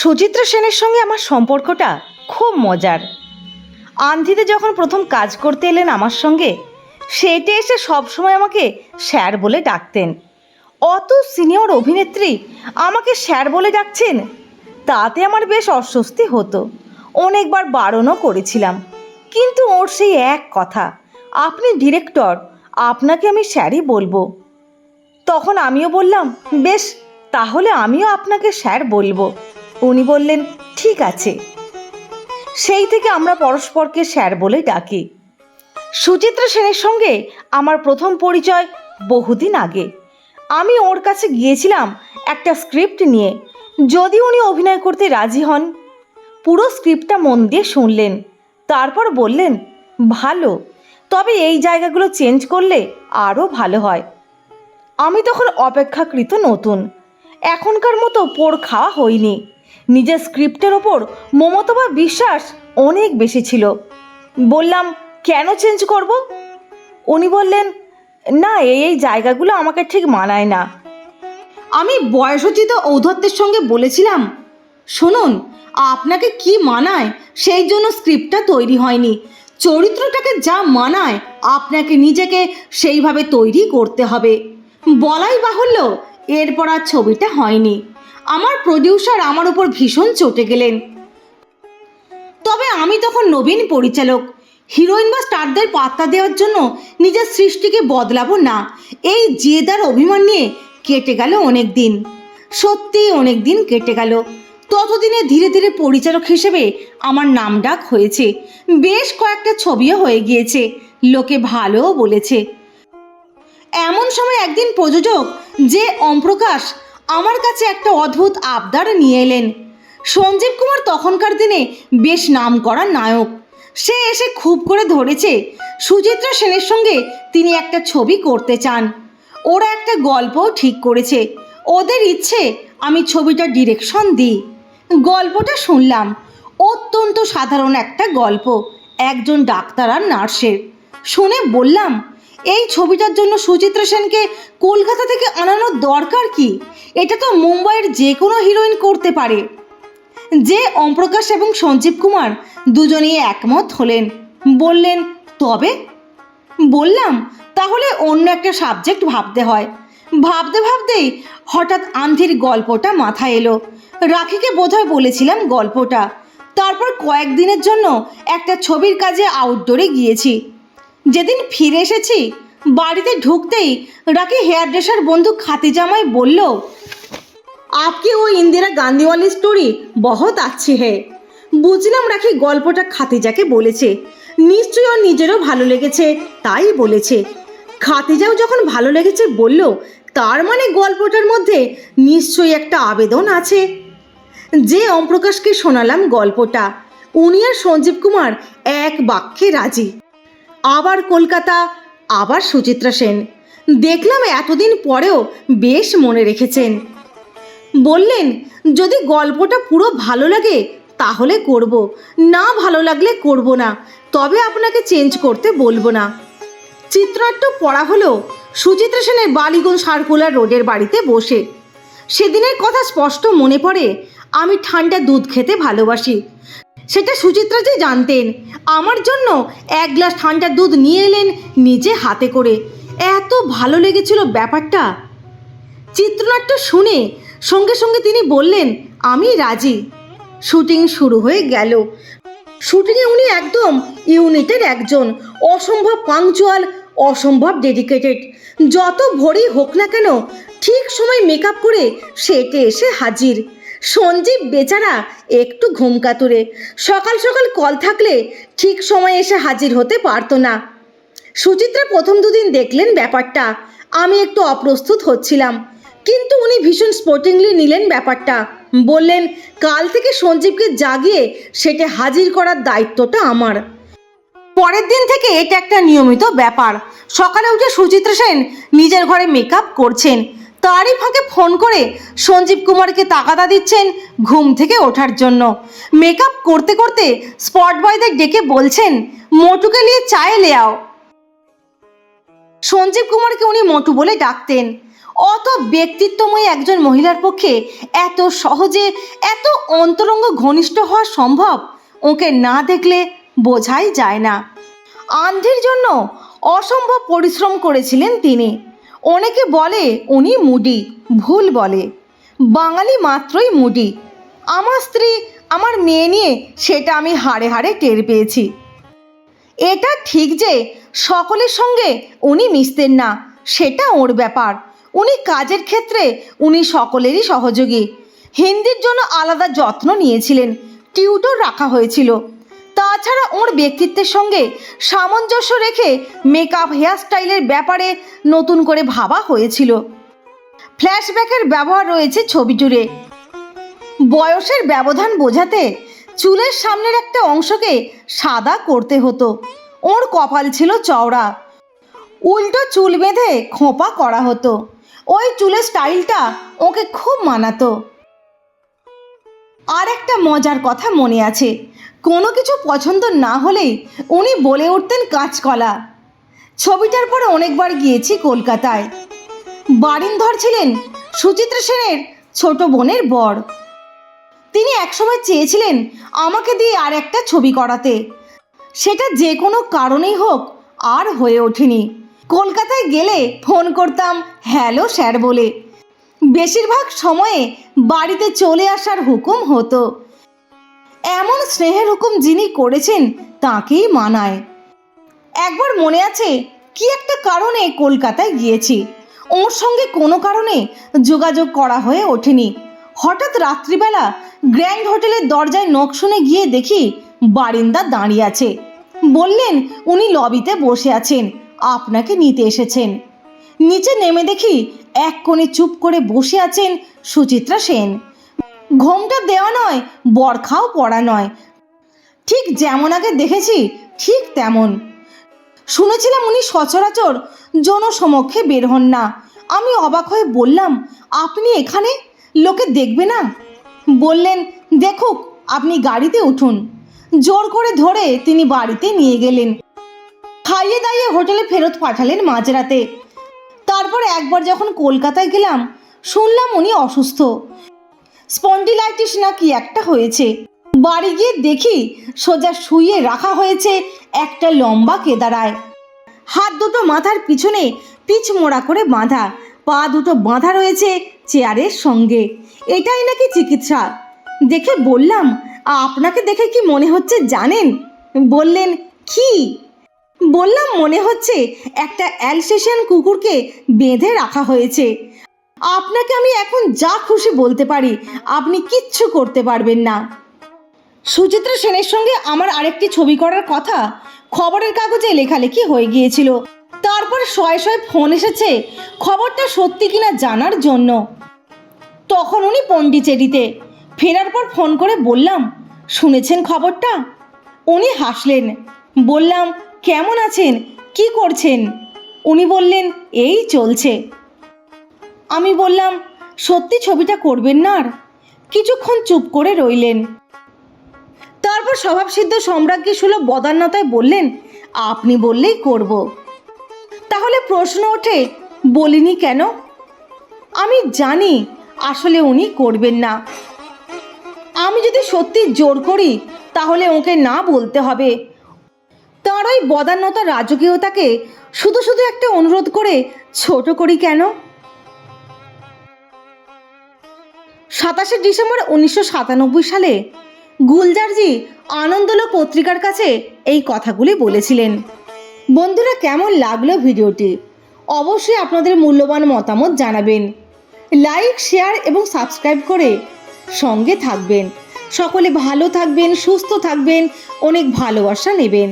সুচিত্রা সেনের সঙ্গে আমার সম্পর্কটা খুব মজার। আন্ধিতে যখন প্রথম কাজ করতে এলেন আমার সঙ্গে, সেটে এসে সবসময় আমাকে স্যার বলে ডাকতেন। অত সিনিয়র অভিনেত্রী আমাকে স্যার বলে ডাকছেন, তাতে আমার বেশ অস্বস্তি হতো। অনেকবার বারণও করেছিলাম, কিন্তু ওর সেই এক কথা, আপনি ডিরেক্টর, আপনাকে আমি স্যারই বলব। তখন আমিও বললাম, বেশ, তাহলে আমিও আপনাকে স্যার বলব। উনি বললেন, ঠিক আছে। সেই থেকে আমরা পরস্পরকে স্যার বলে ডাকি। সুচিত্রা সেনের সঙ্গে আমার প্রথম পরিচয় বহুদিন আগে। আমি ওর কাছে গিয়েছিলাম একটা স্ক্রিপ্ট নিয়ে। যদি উনি অভিনয় করতে রাজি হন, পুরো স্ক্রিপ্টটা মন দিয়ে শুনলেন। তারপর বললেন, ভালো, তবে এই জায়গাগুলো চেঞ্জ করলে আরও ভালো হয়। আমি তখন অপেক্ষাকৃত নতুন। এখনকার মতো পোড় খাওয়া হয়নি। নিজের স্ক্রিপ্টের ওপর মমতা বা বিশ্বাস অনেক বেশি ছিল। বললাম, কেন চেঞ্জ করব? উনি বললেন, না, এই এই জায়গাগুলো আমাকে ঠিক মানায় না। আমি বয়সোচিত ঔদ্ধত্যের সঙ্গে বলেছিলাম, শুনুন, আপনাকে কি মানায় সেই জন্য স্ক্রিপ্টটা তৈরি হয়নি। চরিত্রটাকে যা মানায় আপনাকে নিজেকে সেইভাবে তৈরি করতে হবে। বলাই বাহুল্য, এরপর আর ছবিটা হয়নি। আমার প্রডিউসার আমার উপর ভীষণ চটে গেলেন। তবে আমি তখন নবীন পরিচালক। হিরোইন বা স্টারদের পাত্তা দেওয়ার জন্য নিজের সৃষ্টিকে বদলাবো না। এই জেদার অভিমান নিয়ে কেটে গেল অনেক দিন সত্যি অনেক দিন কেটে গেল। ততদিনে ধীরে ধীরে পরিচালক হিসেবে আমার নাম ডাক হয়েছে। বেশ কয়েকটা ছবিও হয়ে গিয়েছে, লোকে ভালোও বলেছে। এমন সময় একদিন প্রযোজক যে অমপ্রকাশ আমার কাছে একটা অদ্ভুত আবদার নিয়ে এলেন। সঞ্জীব কুমার তখনকার দিনে বেশ নাম করা নায়ক। সে এসে খুব করে ধরেছে, সুচিত্রা সেনের সঙ্গে তিনি একটা ছবি করতে চান। ওরা একটা গল্পও ঠিক করেছে। ওদের ইচ্ছে, আমি ছবিটা ডিরেকশন দিই। গল্পটা শুনলাম। অত্যন্ত সাধারণ একটা গল্প, একজন ডাক্তার আর নার্সের। শুনে বললাম এই ছবিটার জন্য সুচিত্রা সেনকে কলকাতা থেকে আনানোর দরকার কি? এটা তো মুম্বাইয়ের যে কোনো হিরোইন করতে পারে। যে ওমপ্রকাশ এবং সঞ্জীব কুমার দুজনেই একমত হলেন। বললেন, তবে? বললাম, তাহলে অন্য একটা সাবজেক্ট ভাবতে হয়। ভাবতে ভাবতেই হঠাৎ আন্ধির গল্পটা মাথায় এলো। রাখিকে বোধহয় বলেছিলাম গল্পটা। তারপর কয়েকদিনের জন্য একটা ছবির কাজে আউটডোরে গিয়েছি। যেদিন ফিরে এসেছি, বাড়িতে ঢুকতেই রাকি হেয়ার ড্রেসার বন্ধু খাতিজামাই বলল আপকে ও ইন্দিরা গান্ধীওয়ালি স্টোরি বহত আছে হে? বুঝলাম রাখি গল্পটা খাতিজাকে বলেছে। নিশ্চয়ই ওর নিজেরও ভালো লেগেছে, তাই বলেছে। খাতিজাও যখন ভালো লেগেছে বলল, তার মানে গল্পটার মধ্যে নিশ্চয়ই একটা আবেদন আছে? যে অমপ্রকাশকে শোনালাম গল্পটা, উনি আর সঞ্জীব কুমার এক বাক্যে রাজি। আবার কলকাতা, আবার সুচিত্রা সেন। দেখলাম এতদিন পরেও বেশ মনে রেখেছেন। বললেন, যদি গল্পটা পুরো ভালো লাগে, তাহলে করব। না ভালো লাগলে করব না। তবে আপনাকে চেঞ্জ করতে বলব না। চিত্রনাট্য পড়া হলো সুচিত্রা সেনের বালিগঞ্জ সার্কুলার রোডের বাড়িতে বসে। সেদিনের কথা স্পষ্ট মনে পড়ে, আমি ঠান্ডা দুধ খেতে ভালোবাসি। সেটা সুচিত্রা যে জানতেন। আমার জন্য এক গ্লাস ঠান্ডা দুধ নিয়ে এলেন নিজে হাতে করে। এত ভালো লেগেছিল ব্যাপারটা। চিত্রনাট্য শুনে সঙ্গে সঙ্গে তিনি বললেন, আমি রাজি। শুটিং শুরু হয়ে গেল। শুটিংয়ে উনি একদম ইউনিটের একজন। অসম্ভব পাংচুয়াল, অসম্ভব ডেডিকেটেড। যত ভোরই হোক না কেন, ঠিক সময় মেকআপ করে সেটে এসে হাজির। সঞ্জীব বেচারা একটু ঘুমকাতুরে সকাল সকাল কল থাকলে ঠিক সময়ে এসে হাজির হতে পারতো না। সুচিত্রা প্রথম দুদিন দেখলেন ব্যাপারটা। আমি একটু অপ্রস্তুত হচ্ছিলাম। কিন্তু উনি ভীষণ স্পোর্টিংলি নিলেন ব্যাপারটা। বললেন, কাল থেকে সঞ্জীবকে জাগিয়ে সেটা হাজির করার দায়িত্বটা আমার। পরের দিন থেকে এটা একটা নিয়মিত ব্যাপার। সকালে উঠে সুচিত্রা সেন নিজের ঘরে মেকআপ করছেন। তারই ফাঁকে ফোন করে সঞ্জীব কুমারকে তাকাদা দিচ্ছেন ঘুম থেকে ওঠার জন্য। মেকআপ করতে করতে স্পট বয়দের ডেকে বলছেন, মোটুকে নিয়ে চায়ে লেয়াও সঞ্জীব কুমারকে উনি মোটু বলে ডাকতেন। অত ব্যক্তিত্বময় একজন মহিলার পক্ষে এত সহজে, এত অন্তরঙ্গ ঘনিষ্ঠ হওয়া সম্ভব ওকে না দেখলে বোঝাই যায় না। আন্ধির জন্য অসম্ভব পরিশ্রম করেছিলেন তিনি। অনেকে বলে উনি মুডি, ভুল বলে। বাঙালি মাত্রই মুডি। আমার স্ত্রী, আমার মেয়ে নিয়ে সেটা আমি হাড়ে হাড়ে টের পেয়েছি। এটা ঠিক যে সকলের সঙ্গে উনি মিশতেন না, সেটা ওর ব্যাপার। উনি কাজের ক্ষেত্রে উনি সকলেরই সহযোগী। হিন্দির জন্য আলাদা যত্ন নিয়েছিলেন। টিউটর রাখা হয়েছিল। তাছাড়া ওর ব্যক্তিত্বের সঙ্গে সামঞ্জস্য রেখে মেকআপ হেয়ারস্টাইলের ব্যাপারে নতুন করে ভাবা হয়েছিল। ফ্ল্যাশব্যাকের ব্যবহার রয়েছে ছবি জুড়ে। বয়সের ব্যবধান বোঝাতে চুলের সামনের একটা অংশকে সাদা করতে হতো। ওর কপাল ছিল চওড়া। উল্টো চুল বেঁধে খোঁপা করা হতো। ওই চুলের স্টাইলটা ওকে খুব মানাতো। আর একটা মজার কথা মনে আছে। কোনো কিছু পছন্দ না হলেই উনি বলে উঠতেন কাঁচকলা। ছবিটার পরে অনেকবার গিয়েছি কলকাতায়। বারিন্দর ছিলেন সুচিত্রা সেনের ছোট বোনের বর। তিনি একসময় চেয়েছিলেন আমাকে দিয়ে আর একটা ছবি করাতে। সেটা যে কোনো কারণেই হোক আর হয়ে ওঠেনি। কলকাতায় গেলে ফোন করতাম, হ্যালো স্যার বলে। বেশিরভাগ সময়ে বাড়িতে চলে আসার হুকুম হতো। এমন স্নেহের হুকুম যিনি করেছেন, তাকেই মানায়। একবার মনে আছে, কি একটা কারণে কলকাতায় গিয়েছি। ওর সঙ্গে কোনো কারণে যোগাযোগ করা হয়ে ওঠেনি। হঠাৎ রাত্রিবেলা গ্র্যান্ড হোটেলের দরজায় নখ শুনে গিয়ে দেখি বারিন্দা দাঁড়িয়ে আছে। বললেন, উনি লবিতে বসে আছেন। আপনাকে নিতে এসেছেন। নিচে নেমে দেখি এক কোণে চুপ করে বসে আছেন সুচিত্রা সেন। ঘোমটা দেওয়া নয়, বরখাও পড়া নয়। ঠিক যেমন আগে দেখেছি, ঠিক তেমন। শুনেছিলাম উনি সচরাচর জনসমক্ষে বের হন না। আমি অবাক হয়ে বললাম, আপনি এখানে? লোকে দেখবে না? বললেন, দেখুক, আপনি গাড়িতে উঠুন। জোর করে ধরে তিনি বাড়িতে নিয়ে গেলেন। খাইয়ে দাইয়ে হোটেলে ফেরত পাঠালেন মাঝরাতে। তারপর একবার যখন কলকাতায় গেলাম, শুনলাম উনি অসুস্থ। স্পন্ডিলাইটিস না কি একটা হয়েছে। বাড়ি গিয়ে দেখি সোজা শুয়ে রাখা হয়েছে একটা লম্বা কেদারায়। হাত দুটো মাথার পিছনে পিচ মোড়া করে বাঁধা, পা দুটো বাঁধা রয়েছে চেয়ারের সঙ্গে। এটাই নাকি চিকিৎসা? দেখে বললাম, আপনাকে দেখে কি মনে হচ্ছে জানেন? বললেন, কি? বললাম মনে হচ্ছে একটা অ্যালসেশিয়ান কুকুরকে বেঁধে রাখা হয়েছে। আপনাকে আমি এখন যা খুশি বলতে পারি, আপনি কিচ্ছু করতে পারবেন না। সুচিত্রা সেনের সঙ্গে আমার আরেকটি ছবি করার কথা খবরের কাগজে লেখালেখি হয়ে গিয়েছিল। তারপর শয়ে শয়ে ফোন এসেছে খবরটা সত্যি কিনা জানার জন্য। তখন উনি পন্ডিচেরিতে ফেরার পর ফোন করে বললাম, শুনেছেন খবরটা? উনি হাসলেন, বললাম কেমন আছেন? কি করছেন? উনি বললেন, এই চলছে। আমি বললাম, সত্যি ছবিটা করবেন না আর? কিছুক্ষণ চুপ করে রইলেন। তারপর স্বভাবসিদ্ধ সম্রাজ্ঞী সুলভ বদান্যতায় বললেন, আপনি বললেই করব। তাহলে প্রশ্ন ওঠে, বলিনি কেন? আমি জানি, আসলে উনি করবেন না। আমি যদি সত্যি জোর করি, তাহলে ওকে না বলতে হবে। তার ওই বদান্যতা রাজকীয়তাকে শুধু শুধু একটা অনুরোধ করে ছোট করি কেন? সাতাশে ডিসেম্বর উনিশশো সাতানব্বই সালে গুলজারজি আনন্দলো পত্রিকার কাছে এই কথাগুলি বলেছিলেন। বন্ধুরা, কেমন লাগল ভিডিওটি? অবশ্যই আপনাদের মূল্যবান মতামত জানাবেন। লাইক, শেয়ার এবং সাবস্ক্রাইব করে সঙ্গে থাকবেন। সকলে ভালো থাকবেন, সুস্থ থাকবেন, অনেক ভালোবাসা নেবেন।